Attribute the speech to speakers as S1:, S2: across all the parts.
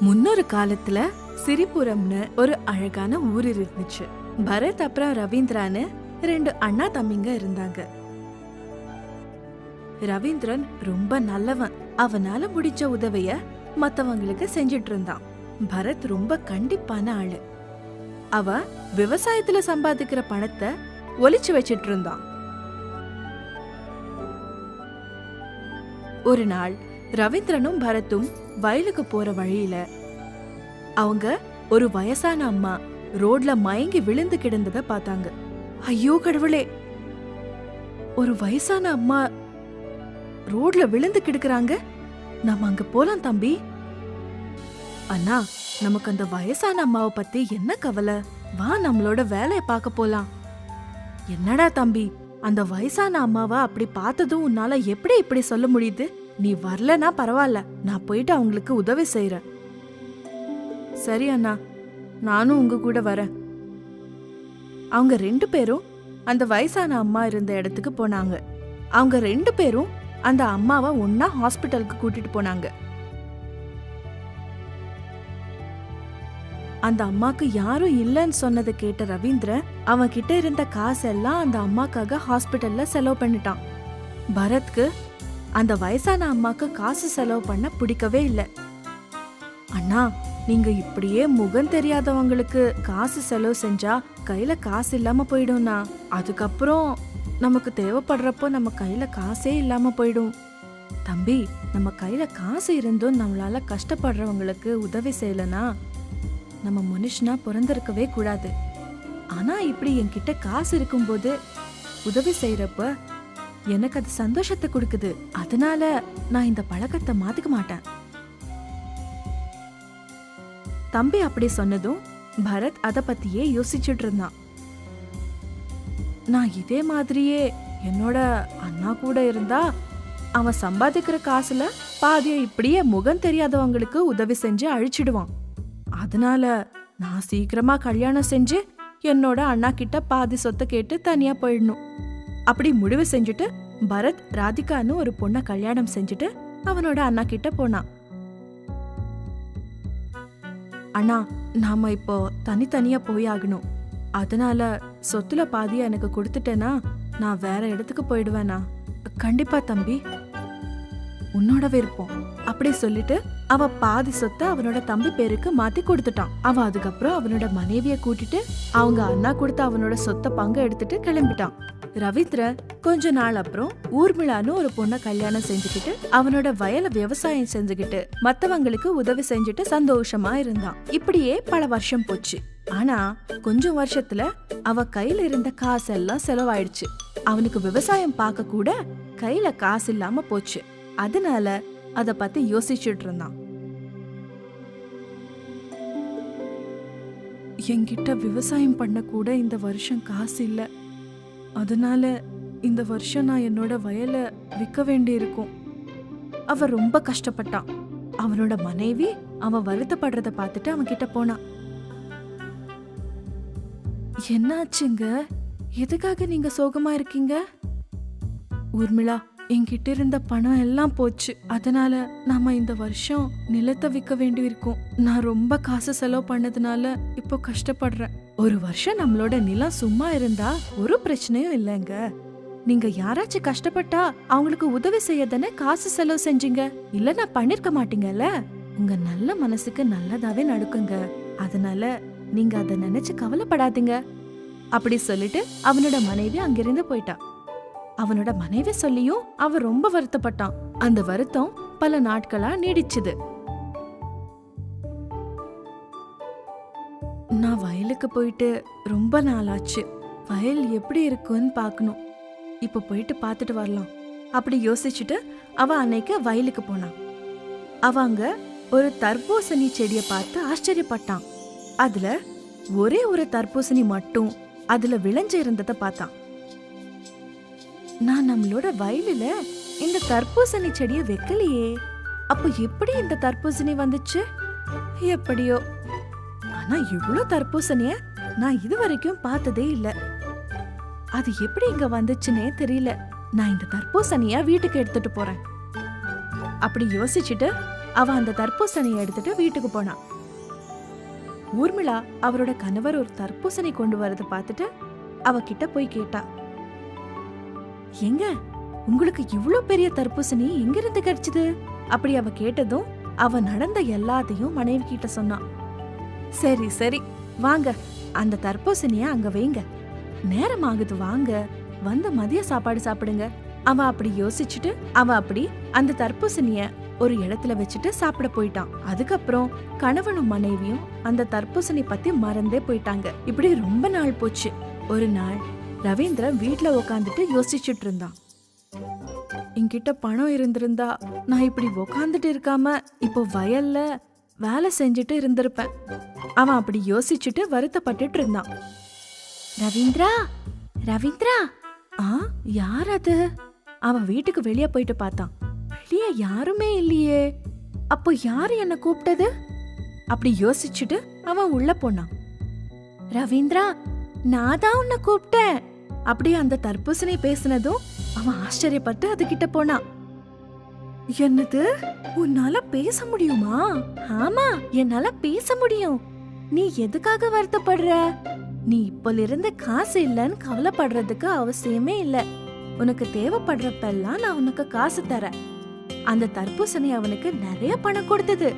S1: முன்னொரு காலத்துல சிரிபுரம்னு ஒரு அழகான ஊர் இருந்துச்சு. பரத் அப்புறம் ரவீந்திரான்னு ரெண்டு அண்ணா தம்பிங்க இருந்தாங்க. ரவீந்திரன் ரொம்ப நல்லவன். அவனால முடிச்ச உதவிய மத்தவங்களுக்கு செஞ்சிட்டு இருந்தான். பரத் ரொம்ப கண்டிப்பான ஆளு. அவ விவசாயத்துல சம்பாதிக்கிற பணத்தை ஒளிச்சு வச்சிட்டு இருந்தான். ஒரு நாள் ரவீந்திரனும் பரத்தும் வயலுக்கு போற வழியில அவங்க ஒரு வயசான அம்மா ரோட்ல மயங்கி விழுந்து கிடந்தத பார்த்தாங்க. ஐயோ கடவுளே! ஒரு வயசான அம்மா ரோட்ல விழுந்து கிடக்குறாங்க. நம்ம அங்க போலாம் தம்பி. அண்ணா நமக்கு அந்த வயசான அம்மாவை பத்தி என்ன கவலை? வா நம்மளோட வேலையை பார்க்க போலாம். என்னடா தம்பி அந்த வயசான அம்மாவை அப்படி பார்த்ததும் உன்னால எப்படி இப்படி சொல்ல முடியுது? நீ வரலனா பரவாயில்ல நான் போயிட்டு அவங்களுக்கு உதவி செய்யறேன் சரி அண்ணா நானும் உங்க கூட வரேன். அவங்க ரெண்டு பேரும் அந்த வயசான அம்மா இருந்த இடத்துக்கு போனாங்க. அவங்க ரெண்டு பேரும் அந்த அம்மாவை ஒன்னா ஹாஸ்பிட்டலுக்கு கூட்டிட்டு போனாங்க. அந்த அம்மாக்கு யாரும் இல்லைன்னு சொன்னதை கேட்ட ரவீந்திரன் அவன் கிட்ட இருந்த காசெல்லாம் அந்த அம்மாக்காக ஹாஸ்பிட்டல்ல செலவு பண்ணிட்டான். பரத்க்கு அந்த வயசான அம்மாக்கு காசு செலவு பண்ண பிடிக்கவே இல்லை. அண்ணா நீங்க இப்படியே முகம் தெரியாதவங்களுக்கு காசு செலவு செஞ்சா கையில காசு இல்லாம போயிடும்னா அதுக்கப்புறம் நமக்கு தேவைப்படுறப்போ நம்ம கையில காசே இல்லாம போயிடும். தம்பி நம்ம கையில காசு இருந்தும் நம்மளால கஷ்டப்படுறவங்களுக்கு உதவி செய்யலனா நம்ம மனுஷனா பிறந்திருக்கவே கூடாது. ஆனா இப்படி என்கிட்ட காசு இருக்கும்போது உதவி செய்யறப்ப எனக்கு அது சந்தோஷத்தை கொடுக்குது. அதனால நான் இந்த பழக்கத்தை மாத்துக்க மாட்டேன். தம்பி அப்படி சொன்னதும் பரத் அத பத்தியே யோசிச்சுட்டு இருந்தான். நான் இதே மாதிரியே என்னோட அண்ணா கூட இருந்தா அவன் சம்பாதிக்கிற காசுல பாதியை இப்படியே முகம் தெரியாதவங்களுக்கு உதவி செஞ்சு அழிச்சிடுவான். அதனால நான் சீக்கிரமா கல்யாணம் செஞ்சு என்னோட அண்ணா கிட்ட பாதி சொத்தை கேட்டு தனியா போயிடணும். அப்படி முடிவு செஞ்சுட்டு பரத் ராதிகான்னு ஒரு பொண்ணை கல்யாணம் செஞ்சுட்டு அவனோட அண்ணா கிட்ட போனான். அண்ணா நாம இப்போ தனித்தனியா போய் ஆகணும் அதனால சொத்துல பாதி எனக்கு கொடுத்துட்டேன்னா நான் வேற இடத்துக்கு போயிடுவேனா? கண்டிப்பா தம்பி. உன்னோட விருப்பம். அப்படி சொல்லிட்டு அவ பாதி சொத்தை அவனோட தம்பி பேருக்கு மாத்தி கொடுத்துட்டான். அவ அதுக்கப்புறம் அவனோட மனைவிய கூட்டிட்டு அவங்க அண்ணா கொடுத்த அவனோட சொத்தை பங்கு எடுத்துட்டு கிளம்பிட்டான். ரவீந்திரன் கொஞ்ச நாள் அப்புறம் ஊர்மிளான்னு ஒரு பொண்ண கல்யாணம் செஞ்சுக்கிட்டு அவனோட வயல விவசாயம் செஞ்சுக்கிட்டு மத்தவங்களுக்கு உதவி செஞ்சுட்டு சந்தோஷமா இருந்தான். இப்படியே பல வருஷம் போச்சு. ஆனா கொஞ்சம் வருஷத்துல அவ கையில இருந்த காசெல்லாம் செலவாயிடுச்சு. அவனுக்கு விவசாயம் பார்க்க கூட கையில காசு இல்லாம போச்சு. அதனால அத பத்தி யோசிச்சுட்டு இருந்தான். என்கிட்ட விவசாயம் பண்ண கூட இந்த வருஷம் காசு இல்லை. அதனால இந்த வருஷம் நான் என்னோட வயலை விற்க வேண்டியிருக்கும். அவ ரொம்ப கஷ்டப்பட்டான் அவனோட மனைவி அவன் வருத்தப்படுறத பார்த்துட்டு அவன் கிட்ட போனான் என்னாச்சுங்க? எதுக்காக நீங்க சோகமா இருக்கீங்க? ஊர்மிளா என்கிட்ட இருந்த பணம் எல்லாம் போச்சு. அதனால நாம இந்த வருஷம் நிலத்தை விற்க வேண்டியிருக்கும். நான் ரொம்ப காசு செலவு பண்ணதுனால இப்போ கஷ்டப்படுறேன். ஒரு வருஷம் நம்மளோட நிலம் சும்மா இருந்தா ஒரு பிரச்சனையும் இல்லைங்க. நீங்க யாராச்சும் கஷ்டப்பட்டா அவங்களுக்கு உதவி செய்ய தானே காசு செலவு செஞ்சீங்க? இல்ல பண்ணிருக்க மாட்டீங்கல்ல? உங்க நல்ல மனசுக்கு நல்லதாவே நடக்குங்க. அதனால நீங்க அத நினைச்சு கவலைப்படாதீங்க. அப்படி சொல்லிட்டு அவனோட மனைவி அங்கிருந்து போயிட்டான் அவனோட மனைவி சொல்லியும் அவன் ரொம்ப வருத்தப்பட்டான். அந்த வருத்தம் பல நாட்களா நீடிச்சது. வயலுக்கு போயிட்டு ரொம்ப நாளாச்சு. வயல் எப்படி இருக்குன்னு பார்க்கணும். இப்போ போயிட்டு பார்த்துட்டு வரலாம். அப்படி யோசிச்சுட்டு அவ அன்னைக்கு வயலுக்கு போனான் அவங்க ஒரு தர்பூசணி செடிய பார்த்து ஆச்சரியப்பட்டான். அதுல ஒரே ஒரு தர்பூசணி மட்டும் அதுல விளைஞ்சு இருந்ததை பார்த்தான். நான் நம்மளோட வயலுல இந்த தர்பூசணி செடிய வைக்கலையே. அப்போ எப்படி இந்த தர்பூசணி வந்துச்சு? எப்படியோ ஆனா இவ்ளோ தர்பூசணிய நான் இது வரைக்கும் பார்த்ததே இல்ல. அது எப்படி இங்க வந்துச்சுன்னே தெரியல. நான் இந்த தர்பூசணிய வீட்டுக்கு எடுத்துட்டு போறேன். அப்படி யோசிச்சுட்டு அவ அந்த தர்பூசணியை எடுத்துட்டு வீட்டுக்கு போனான் ஊர்மிளா அவரோட கணவர் ஒரு தர்பூசணி கொண்டு வரதை பார்த்துட்டு அவ கிட்ட போய் கேட்டா. எங்க? உங்களுக்கு இவ்ளோ பெரிய தர்பூசணி எங்க இருந்து கிடைச்சது? அப்படி அவ கேட்டதும் அவ நடந்த எல்லாத்தையும் மனைவி கிட்ட சொன்னான் சரி சரி. வாங்க. அந்த தர்பூசணிய அங்க வைங்க. நேரம் ஆகுது வாங்க. வந்து மதிய சாப்பாடு சாப்பிடுங்க. அவ அப்படி யோசிச்சுட்டு அவ அப்படி அந்த தர்பூசணிய ஒரு இடத்துல வச்சுட்டு சாப்பிட போயிட்டான். அதுக்கப்புறம் கணவனும் மனைவியும் அந்த தர்பூசணி பத்தி மறந்தே போயிட்டாங்க. இப்படி ரொம்ப நாள் போச்சு. ஒரு நாள் ரவீந்திரன் வீட்ல உக்காந்துட்டு யோசிச்சுட்டு இருந்தான். என்கிட்ட பணம் இருந்திருந்தா நான் இப்படி உக்காந்துட்டு இருக்காம இப்போ வயல்ல வேலை செஞ்சுட்டு இருந்திருப்பேன். அவன் அப்படி யோசிச்சுட்டு வருத்தப்பட்டுட்டு இருந்தான். ரவீந்திரா? ரவீந்திரா? ஆ யார் அது? அவன் வீட்டுக்கு வெளியே போயிட்டு பார்த்தான். வெளியே யாருமே இல்லையே. அப்போ யாரு என்ன கூப்பிட்டது? அப்படி யோசிச்சுட்டு அவன் உள்ள போனான். ரவீந்திரா நான் தான் உன்னை கூப்பிட்டேன். அப்படி அந்த தர்பூசணி பேசினதும் அவன் ஆச்சரியப்பட்டு அது கிட்ட போனான். என்னது? உன்னால பேச முடியுமா? ஆமா என்னால பேச முடியும். நீ எதுக்காக வருத்தப்படுற? நீ இப்பல இருந்து காசு இல்லைன்னு கவலைப்படுறதுக்கு அவசியமே இல்ல. உனக்கு தேவைப்படுறப்பெல்லாம் நான் உனக்கு காசு தரேன். அந்த தர்பூசணி அவனுக்கு நிறைய பணம் கொடுத்தது.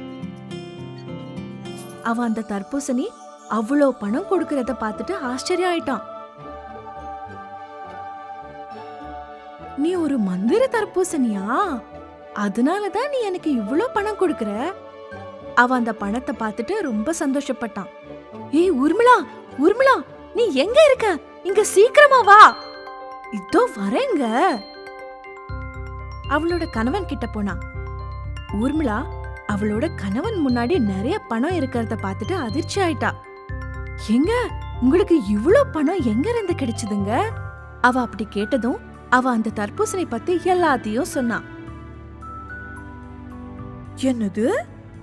S1: அவன் அந்த தர்பூசணி அவ்வளோ பணம் கொடுக்கறத பார்த்துட்டு ஆச்சரியம் ஆயிட்டான் நீ ஒரு மந்திர தர்பூசணியா? அதனாலதான் நீ எனக்கு இவ்வளோ பணம் கொடுக்கற? அவன் அந்த பணத்தை பார்த்துட்டு ரொம்ப சந்தோஷப்பட்டான். ஏய் உர்மிளா உர்மிளா நீ எங்க இருக்க? இங்க சீக்கிரமா வா. இதோ வரேங்க. அவளோட கணவன் கிட்ட போனா ஊர்மிளா அவளோட கணவன் முன்னாடி நிறைய பணம் இருக்கிறத பார்த்துட்டு அதிர்ச்சி ஆயிட்டா. எங்க? உங்களுக்கு இவ்வளோ பணம் எங்க இருந்து கிடைச்சதுங்க? அவ அப்படி கேட்டதும் அவ அந்த தர்பூசணி பத்தி எல்லாத்தையும் சொன்னான். என்னது?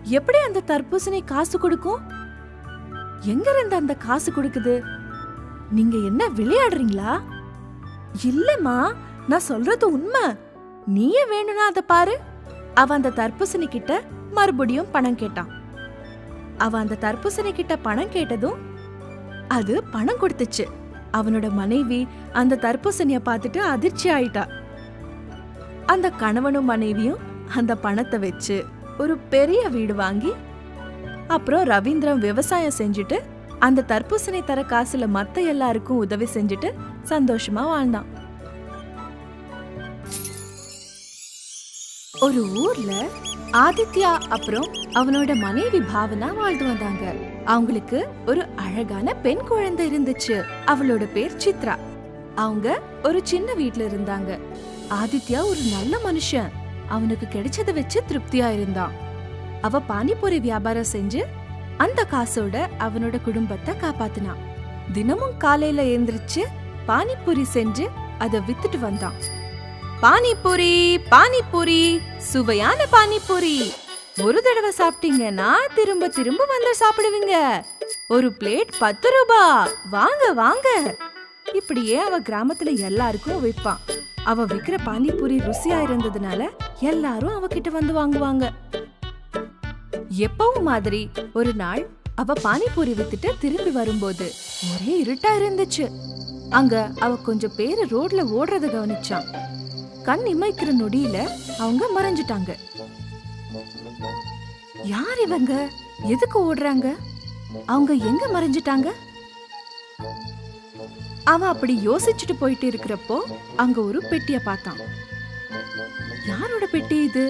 S1: எப்படி அந்த தர்பூசணி காசு கொடுக்கும்? எங்க இருந்து அந்த காசு கொடுக்குது? நீங்க என்ன விளையாடுறீங்களா? இல்லம்மா நான் சொல்றது உண்மை. நீயே வேணும்னா அதை பாரு. அவ அந்த தர்பூசணி கிட்ட மறுபடியும் பணம் கேட்டான். அவ அந்த தர்பூசணி கிட்ட பணம் கேட்டதும் அது பணம் கொடுத்துச்சு. அவனோட மனைவி அந்த தர்பூசணிய பார்த்துட்டு அதிர்ச்சி ஆயிட்டா. அந்த கணவனும் மனைவியும் அந்த பணத்தை வச்சு ஒரு பெரிய வீடு வாங்கி அப்புறம் ரவீந்திரம் விவசாயம் செஞ்சுட்டு அந்த தர்பூசணி தர காசுல மத்த எல்லாருக்கும் உதவி செஞ்சுட்டு சந்தோஷமா வாழ்ந்தான். ஒரு ஊர்ல ஆதித்யா அப்புறம் அவனோட மனைவி பாவனா வாழ்ந்து வந்தாங்க. அவங்களுக்கு ஒரு அழகான பெண் குழந்தை இருந்துச்சு. அவளோட பேர் சித்ரா. அவங்க ஒரு சின்ன வீட்ல இருந்தாங்க. ஆதித்யா ஒரு நல்ல மனுஷன். அவனுக்கு கிடைச்சத வச்சு திருப்தியா இருந்தான். அவ பானிபூரி வியாபாரம் செஞ்சு அந்த காசோட அவனோட குடும்பத்தை காப்பாத்தினான். தினமும் காலையில எந்திரிச்சு பானிபூரி செஞ்சு அதை வித்துட்டு வந்தான். பானிபூரி பானிபூரி சுவையான பானிபூரி. ஒரு தடவை சாப்பிட்டீங்கன்னா திரும்ப திரும்ப வந்து சாப்பிடுவீங்க. ஒரு பிளேட் பத்து ரூபா. வாங்க வாங்க. இப்படியே அவ கிராமத்துல எல்லாருக்கும் விற்பான் அவ விக்கிற பானிபூரி ருசியா இருந்ததுனால எல்லாரும் அவகிட்ட வந்து வாங்குவாங்க. எப்பவும் மாதிரி ஒரு நாள் அவ பானிபூரி வித்துட்டு திரும்பி வரும்போது ஒரே இருட்டா இருந்துச்சு. அங்க அவ கொஞ்சம் பேரு ரோட்ல ஓடுறத கவனிச்சான். கண் இமைக்கிற நொடியில அவங்க மறைஞ்சிட்டாங்க. யார் இவங்க? எதுக்கு ஓடுறாங்க? அவங்க எங்க மறைஞ்சிட்டாங்க? அவன் அப்படி யோசிச்சுட்டு போயிட்டு இருக்கிறப்போ அங்க ஒரு பெட்டிய பார்த்தான். யாரோட பெட்டி இது?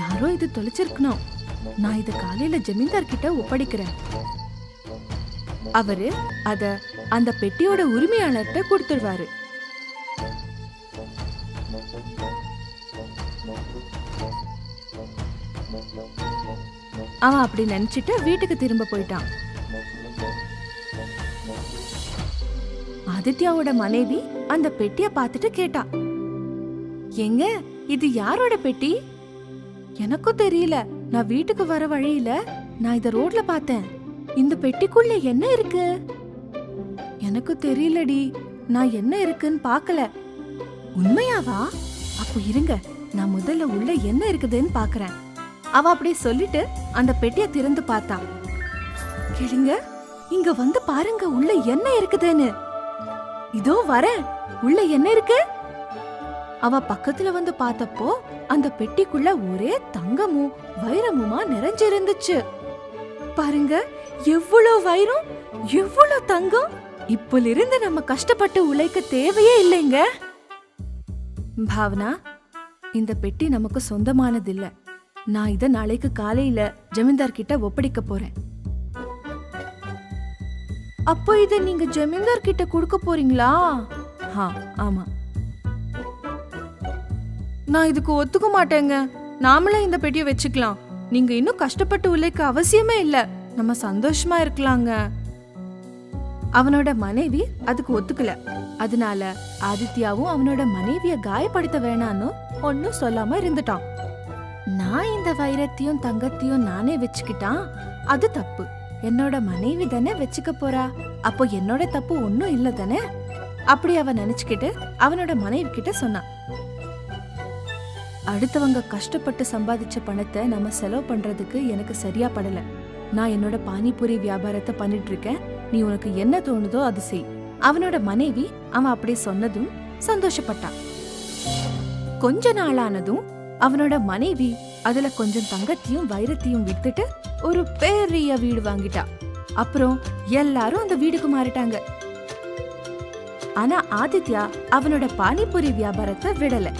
S1: யாரோ இது தொலைச்சிருக்கணும். நான் இது காலையில ஜமீன்தார் கிட்ட ஒப்படைக்கிறேன். அவரு அத அந்த பெட்டியோட உரிமையாளர்கிட்ட கொடுத்துடுவாரு அவன் அப்படி நினைச்சிட்டு வீட்டுக்கு திரும்ப போயிட்டான். ஆதித்யாவோட மனைவி அந்த பெட்டிய பார்த்துட்டு கேட்டா எங்க? இது யாரோட பெட்டி? எனக்கும் தெரியல. நான் வீட்டுக்கு வர வழியில நான் இத ரோட்ல பார்த்தேன். இந்த பெட்டிக்குள்ள என்ன இருக்கு? எனக்கு தெரியலடி. நான் என்ன இருக்குன்னு பார்க்கல. உண்மையாவா? அப்போ இருங்க. நான் முதல்ல உள்ள என்ன இருக்குதுன்னு பார்க்கறேன். அவ அப்படியே சொல்லிட்டு அந்த பெட்டியை திறந்து பார்த்தா. கேளுங்க. இங்க வந்து பாருங்க உள்ள என்ன இருக்குதுன்னு. இதோ வரேன். உள்ள என்ன இருக்கு? அவ பக்கத்துல வந்து பார்த்தப்போ அந்த பெட்டிக்குள்ள ஒரே தங்கமும் வைரமுமா நிறைஞ்சிருந்துச்சு. பாருங்க எவ்வளவு வைரம் எவ்வளவு தங்கம். இப்பல இருந்து நம்ம கஷ்டப்பட்டு உழைக்க தேவையே இல்லைங்க. பாவனா இந்த பெட்டி நமக்கு சொந்தமானதில்ல. நான் இத நாளைக்கு காலையில ஜமீன்தார் கிட்ட ஒப்படைக்க போறேன். அப்போ இத நீங்க ஜமீன்தார் கிட்ட கொடுக்க போறீங்களா? ஹா ஆமா. நான் இதுக்கு ஒத்துக்க மாட்டேங்க. நாமளே இந்த பெட்டியை வச்சுக்கலாம். நீங்க இன்னும் கஷ்டப்பட்டு உழைக்க அவசியமே இல்ல. நம்ம சந்தோஷமா இருக்கலாங்க. அவனோட மனைவி அதுக்கு ஒத்துக்கல. அதனால ஆதித்யாவும் அவனோட மனைவிய காயப்படுத்த வேணான்னு ஒன்னும் சொல்லாம இருந்துட்டான். நான் இந்த வைரத்தையும் தங்கத்தையும் நானே வச்சுக்கிட்டான். அது தப்பு. என்னோட மனைவி தானே வச்சுக்க போறா. அப்போ என்னோட தப்பு ஒன்னும் இல்ல தானே? அப்படி அவன் நினைச்சுக்கிட்டு அவனோட மனைவி கிட்ட சொன்னான். அடுத்தவங்க கஷ்டப்பட்டு சம்பாதிச்ச பணத்தை நம்ம செலவு பண்றதுக்கு எனக்கு சரியா படல. நான் என்னோட பானிபூரி வியாபாரத்தை பண்ணிட்டு இருக்கேன் நீ உனக்கு என்ன தோணுதோ அது செய். அவனோட மனைவி அவன் அப்படி சொன்னதும் சந்தோஷப்பட்டான். கொஞ்ச நாளானதும் அவனோட மனைவி அதுல கொஞ்சம் தங்கத்தையும் வைரத்தையும் வித்துட்டு ஒரு பெரிய வீடு வாங்கிட்டா. அப்புறம் எல்லாரும் அந்த வீடுக்கு மாறிட்டாங்க. ஆனா ஆதித்யா அவனோட பானிபூரி வியாபாரத்தை விடல.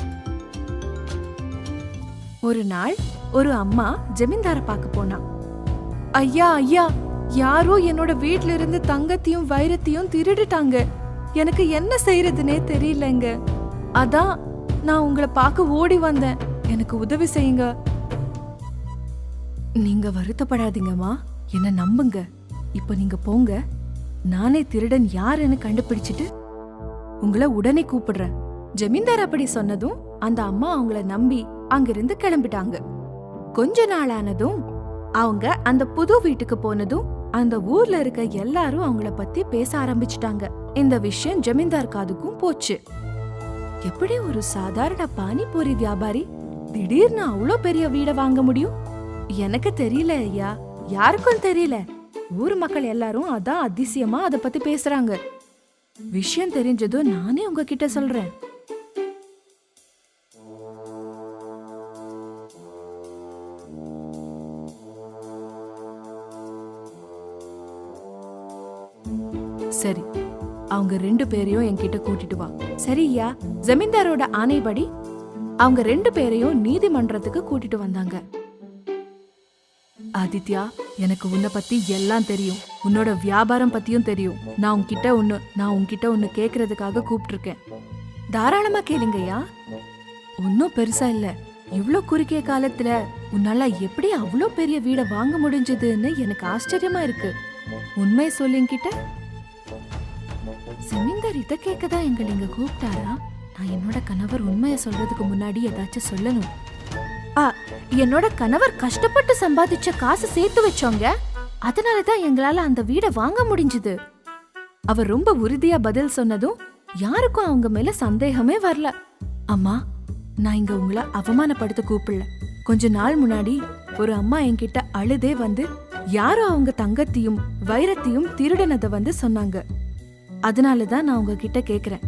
S1: ஒரு நாள் ஒரு அம்மா ஜமீன்தார பார்க்க போனா. ஐயா ஐயா யாரோ என்னோட வீட்ல இருந்து தங்கத்தையும் வைரத்தையும் திருடிட்டாங்க. எனக்கு என்ன செய்யறதுனே தெரியலங்க. அதான் நான் உங்களை பார்க்க ஓடி வந்தேன். எனக்கு உதவி செய்யுங்க. நீங்க வருத்தப்படாதீங்கம்மா. என்ன நம்புங்க. இப்ப நீங்க போங்க. நானே திருடன் யாருன்னு கண்டுபிடிச்சிட்டு உங்களை உடனே கூப்பிடுறேன். ஜமீன்தார் அப்படி சொன்னதும் அந்த அம்மா அவங்கள நம்பி அங்கிருந்து கிளம்பிட்டாங்க. கொஞ்ச நாளானதும் அவங்க அந்த புது வீட்டுக்கு போனதும் அந்த ஊர்ல இருக்க எல்லாரும் அவங்கள பத்தி பேச ஆரம்பிச்சிட்டாங்க. இந்த விஷயம் ஜமீன்தார் காதுக்கும் போச்சு. எப்படி ஒரு சாதாரண பானிபூரி வியாபாரி திடீர்னு அவ்வளோ பெரிய வீடை வாங்க முடியும்? எனக்கு தெரியல ஐயா. யாருக்கும் தெரியல. ஊர் மக்கள் எல்லாரும் அதான் அதிசயமா அத பத்தி பேசுறாங்க. விஷயம் தெரிஞ்சதும் நானே உங்ககிட்ட சொல்றேன். அவங்க ரெண்டு பேரையும் என்கிட்ட கூட்டிட்டு வா. சரியா? ஜமீன்தாரோட ஆணைப்படி அவங்க ரெண்டு பேரையும் நீதிமன்றத்துக்கு கூட்டிட்டு வந்தாங்க. ஆதித்யா எனக்கு உன்னை பத்தி எல்லாம் தெரியும். உன்னோட வியாபாரம் பத்தியும் தெரியும். நான் உன்கிட்ட ஒண்ணு நான் உன்கிட்ட ஒண்ணு கேக்குறதுக்காக கூப்பிட்டுருக்கேன். தாராளமா கேளுங்கய்யா. ஒன்னும் பெருசா இல்ல. இவ்ளோ குறுகிய காலத்துல உன்னால எப்படி அவ்வளோ பெரிய வீடை வாங்க முடிஞ்சதுன்னு எனக்கு ஆச்சரியமா இருக்கு. உண்மை சொல்லுங்கிட்ட செமிந்தர் இதை கேட்கதான் எங்களை இங்க கூப்பிட்டாரா? நான் என்னோட கணவர் உண்மையை சொல்றதுக்கு முன்னாடி ஏதாச்சும் சொல்லணும். ஆ என்னோட கணவர் கஷ்டப்பட்டு சம்பாதிச்ச காசு சேர்த்து வச்சோங்க அதனால தான் எங்களால அந்த வீடை வாங்க முடிஞ்சது. அவர் ரொம்ப உறுதியா பதில் சொன்னதும் யாருக்கும் அவங்க மேல சந்தேகமே வரல. அம்மா நான் இங்க உங்களை அவமானப்படுத்த கூப்பிடல. கொஞ்ச நாள் முன்னாடி ஒரு அம்மா என்கிட்ட அழுதே வந்து யாரோ அவங்க தங்கத்தையும் வைரத்தையும் திருடனத வந்து சொன்னாங்க. அதனால தான் நான் உங்ககிட்ட கேக்குறேன்.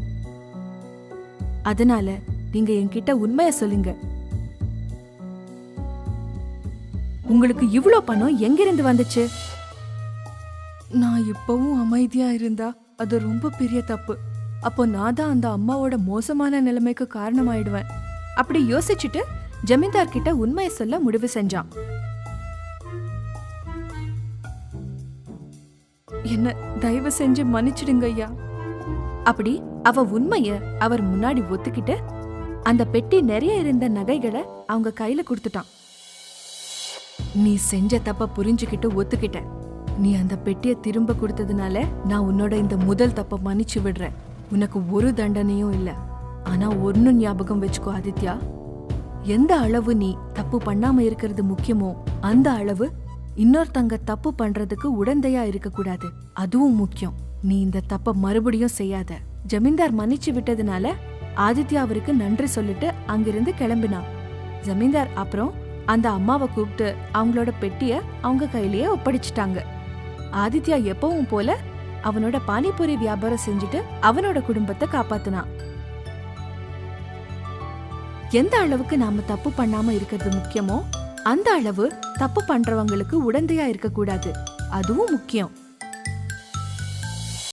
S1: அதனால நீங்க என்கிட்ட உண்மைய சொல்லுங்க. உங்களுக்கு இவ்ளோ பணம் எங்கிருந்து வந்துச்சு? நான் இப்பவும் அமைதியா இருந்தா அது ரொம்ப பெரிய தப்பு. அப்போ நான் தான் அந்த அம்மாவோட மோசமான நிலைமைக்கு காரணமாயிடுவேன். அப்படி யோசிச்சுட்டு ஜமீன்தார் கிட்ட உண்மையை சொல்ல முடிவு செஞ்சான். என்ன தயவு செஞ்சு மன்னிச்சிடுங்க ஐயா. அப்படி அவ உண்மைய அவர் முன்னாடி ஒத்துக்கிட்டு அந்த பெட்டி நிறைய இருந்த நகைகளை அவங்க கையில கொடுத்துட்டான். நீ செஞ்ச தப்ப புரிஞ்சுக்கிட்டு ஒத்துக்கிட்ட. நீ அந்த பெட்டியை திரும்ப கொடுத்ததுனால நான் உன்னோட இந்த முதல் தப்ப மன்னிச்சு விடுறேன். உனக்கு ஒரு தண்டனையும் இல்ல. ஆனா ஒன்னு ஞாபகம் வச்சுக்கோ ஆதித்யா. எந்த அளவு நீ தப்பு பண்ணாம இருக்கிறது முக்கியமோ அந்த அளவு இன்னொருத்தங்க தப்பு பண்றதுக்கு உடந்தையா இருக்கக்கூடாது. அதுவும் முக்கியம். நீ இந்த தப்ப மறுபடியும் செய்யாத. ஜமீன்தார் மன்னிச்சு விட்டதுனால ஆதித்யா அவருக்கு நன்றி சொல்லிட்டு அங்கிருந்து கிளம்பினான் ஜமீன்தார் அப்புறம் அந்த அம்மாவை கூப்பிட்டு அவங்களோட பெட்டிய அவங்க கையிலேயே ஒப்படைச்சிட்டாங்க. ஆதித்யா எப்பவும் போல அவனோட பானிபூரி வியாபாரம் செஞ்சுட்டு அவனோட குடும்பத்தை காப்பாத்தினான் எந்த அளவுக்கு நாம தப்பு பண்ணாம இருக்கிறது முக்கியமோ அந்த அளவு தப்பு பண்றவங்களுக்கு உடந்தையா இருக்கக்கூடாது. அதுவும் முக்கியம்.